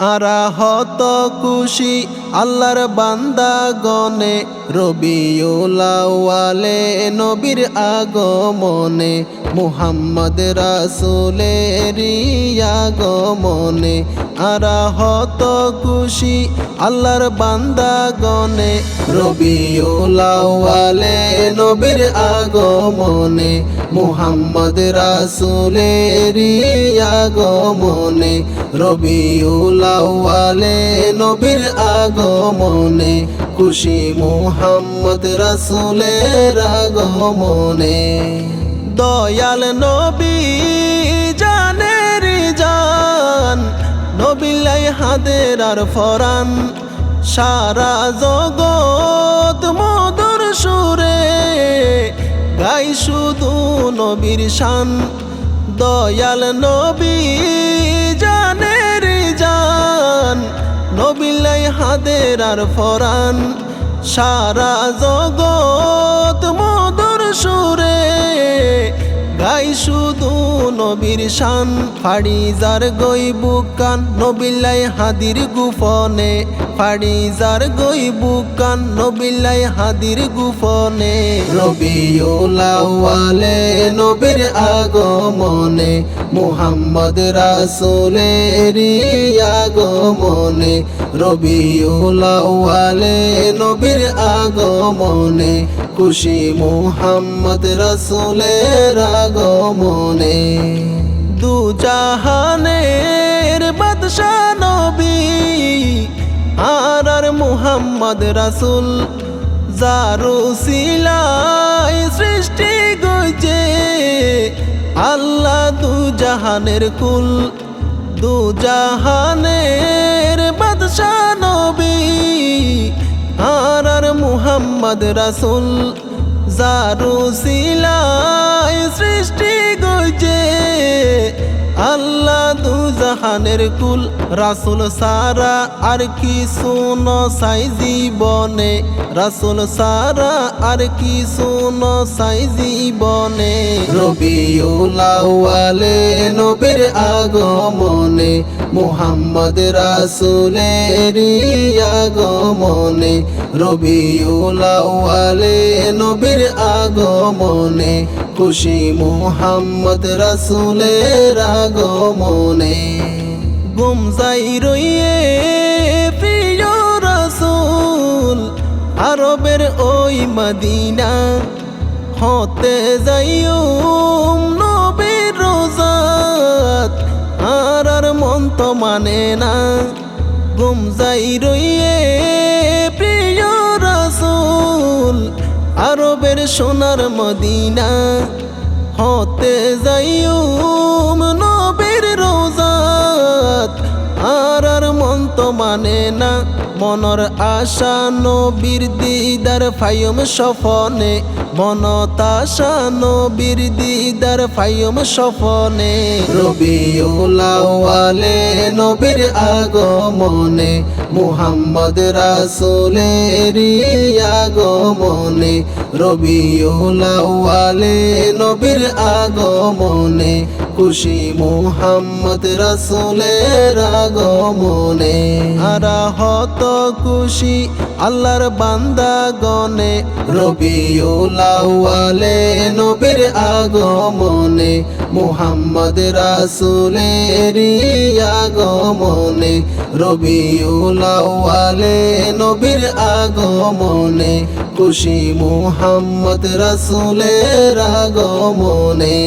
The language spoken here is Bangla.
আরা হত খুশি আল্লাহর বান্দা গনে রবিউলাওয়ালে নবীর আগমনে। মুহাম্মদ রাসুলের আগমনে আরা হত খুশি আল্লাহর বান্দা গনে রবিউলাওয়ালে নবীর আগমনে মুহাম্মদ রাসুলের আগমনে রবিউলাওয়ালে নবীর আগমনে খুশি মুহাম্মদ রাসুলের আগমনে দয়াল নবী, জানের জান। নবিলাই হাদের আর ফরান। সারা জগৎ মধুর সুরে গাই শুধু নবীর শান। দয়াল নবী, জানের জান। নবিলাই হাদের আর ফরান। সারা জগৎ মধুর সুরে গাই শুধু নবীর শান ফাড়ি যার গই বুকান নবিল্লাই হাদির গুফনে ফাড়ি যার গই বুকান নবিল্লাই হাদির গুফনে। রবিউলাওয়ালে নবীর আগমনে, মুহাম্মদ রাসূলের আগমনে রবিউলাওয়ালে নবীর আগমনে খুশি মুহাম্মদ রসুলের আগমনে। দু জাহানের বাদশা নবী আর আর মুহাম্মদ রাসূল জারু সিলাই সৃষ্টি গইছে। আল্লাহ দু জাহানের কুল, দু জাহানের বাদশা নবী আর মুহাম্মদ রাসুল জারু সিলাই সৃষ্টি গইছে আল্লাহ দু জাহানের কুল, রাসুল সারা আর কি শুন সাই জীবনে। রাসুল সারা আর কি শুন সাই জীবনে রবিউলাওয়ালে নবীর আগমনে, মুহাম্মদ রাসুলের আগমনে। রবিউলাওয়ালে নবীর আগমনে খুশি মুহাম্মদ রাসুলের আগমনে। গুম যাই রইয়ে, প্রিয় রাসুল, আরবের ওই মদিনা হতে যাইও, নবীর রোজাত, আর মন তো মানে না। গুম যাই রইয়ে সোনার মদিনা হতে যাইও নবীর রোজাত। আর আর মন তো মানে মনর আশা নবীর দিদার ফাইম সফনে। মন তাশা নবীর দিদার ফাইম সফনে। রবিউলাওয়ালে নবীর আগমনে, মুহাম্মদ রাসুলের আগমনে। রবিউলাওয়ালে নবীর আগমনে খুশি মুহাম্মদ রাসুলের আগমনে। আরা হত খুশি আল্লাহর বান্দা গনে রবিউলাওয়ালে নবীর আগমনে, মুহাম্মদ রাসুলের আগমনে রবিউলাওয়ালে নবীর আগমনে, খুশি মুহাম্মদ রাসুলের আগমনে।